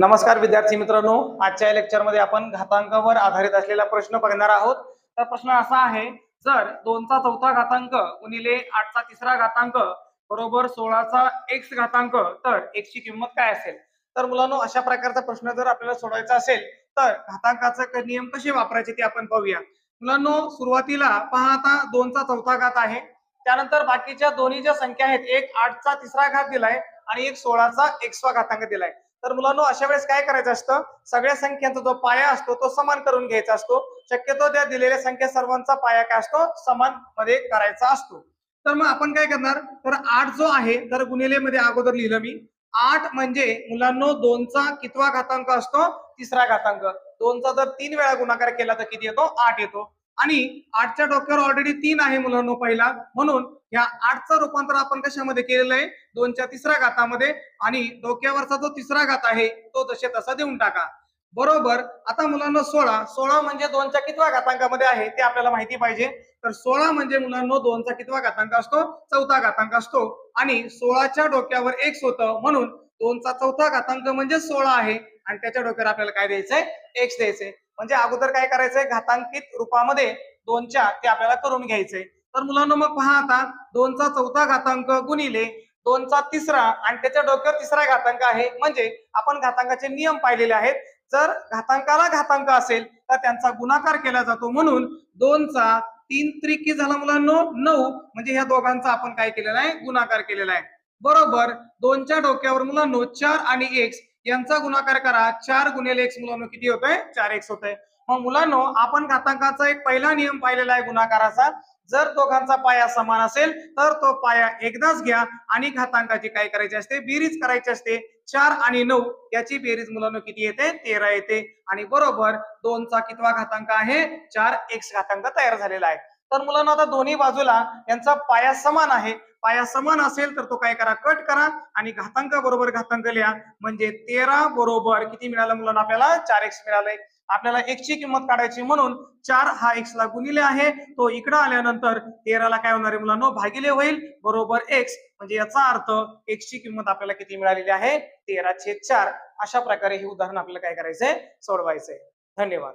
नमस्कार विद्यार्थी मित्रांनो. आजच्या लेक्चरमध्ये आपण घातांकावर आधारित असलेला प्रश्न बघणार आहोत. तर प्रश्न असा आहे जर दोनचा चौथा घातांक उनिले आठचा तिसरा घातांक बरोबर सोळाचा एक्स घातांक तर एक्सची किंमत काय असेल? तर मुलांनो अशा प्रकारचा प्रश्न जर आपल्याला सोडवायचा असेल तर घातांकाचा नियम कसे वापरायचे ते आपण पाहूया. मुलांनो सुरुवातीला पहा आता दोनचा चौथा घात आहे. त्यानंतर बाकीच्या दोन्ही ज्या संख्या आहेत एक आठचा तिसरा घात दिलाय आणि एक सोळाचा एक्सवा घातांक दिलाय. तर मुलांनो अशा वेळेस काय करायचं असतं? सगळ्या संख्यांचा जो पाया असतो तो समान करून घ्यायचा असतो. शक्यतो त्या दिलेल्या संख्या सर्वांचा पाया काय असतो? समानमध्ये करायचा असतो. तर मग आपण काय करणार? तर आठ जो आहे तर गुणिले मध्ये अगोदर लिहिलं मी. आठ म्हणजे मुलांनो दोनचा कितवा घातांक असतो? तिसरा घातांक. दोनचा जर तीन वेळा गुणाकार केला तर किती येतो? आठ येतो. आणि आठच्या डोक्यावर ऑलरेडी तीन आहे मुलांनो पहिला. म्हणून या आठचं रूपांतर आपण कशामध्ये केलेलं आहे? दोनच्या तिसऱ्या घातामध्ये. आणि डोक्यावरचा जो तिसरा घात आहे तो जसे तसा देऊन टाका. बरोबर? आता मुलांना सोळा. सोळा म्हणजे दोनच्या कितव्या घातांकामध्ये आहे ते आपल्याला माहिती पाहिजे. तर सोळा म्हणजे मुलांना दोनचा कितवा घातांक असतो? चौथा घातांक असतो. आणि सोळाच्या डोक्यावर एक्स होतं. म्हणून दोनचा चौथा घातांक म्हणजे सोळा आहे. आणि त्याच्या डोक्यावर आपल्याला काय द्यायचंय? एक्स द्यायचंय. म्हणजे अगोदर काय करायचंय? घातांकित रूपामध्ये दोनच्या ते आपल्याला करून घ्यायचंय. तर मुलांना मग पहा आता. दोनचा चौथा घातांक गुणिले दोनचा तिसरा आणि त्याच्या डोक्यावर तिसरा घातांक आहे. म्हणजे आपण घातांकाचे नियम पाहिलेले आहेत. जर घातांकाला घातांक असेल तर त्यांचा गुणाकार केला जातो. म्हणून दोनचा तीन त्रिकी झाला मुलांनो नऊ. म्हणजे ह्या दोघांचा आपण काय केलेला आहे? गुणाकार केलेला आहे. बरोबर. दोनच्या डोक्यावर मुलांनो चार आणि एक्स यांचा गुणाकार करा. चार गुणिले एक्स मुलांनो किती होतंय? चार एक्स होतंय. मग मुलांनो आपण घातांकाचा एक पहिला नियम पाहिलेला आहे गुणाकाराचा. जर दोघांचा पाया समान असेल तर तो पाया एकदाच घ्या आणि घातांकाची काय करायची असते? बेरीज करायची असते. चार आणि नऊ याची बेरीज मुलांना किती येते? तेरा येते. आणि बरोबर दोनचा कितवा घातांक आहे? चार एक्स घातांक तयार झालेला आहे. तर मुलांना आता दोन्ही बाजूला यांचा पाया समान आहे. पाया समान असेल तर तो काय करा? कट करा आणि घातांक बरोबर घातांक लिहा. म्हणजे तेरा बरोबर किती मिळालं मुलांना आपल्याला? चार एक्स मिळालंय. आपल्याला एक्सची ची किंमत काढायची म्हणून चार हा एक्स ला गुणिले आहे. तो इकडे आल्यानंतर तेराला काय होणार आहे मुलांनो? भागिले होईल. बरोबर एक्स म्हणजे याचा अर्थ एक्सची ची किंमत आपल्याला किती मिळालेली आहे? तेरा छेद चार. अशा प्रकारे हे उदाहरण आपल्याला काय करायचंय? सोडवायचंय. धन्यवाद.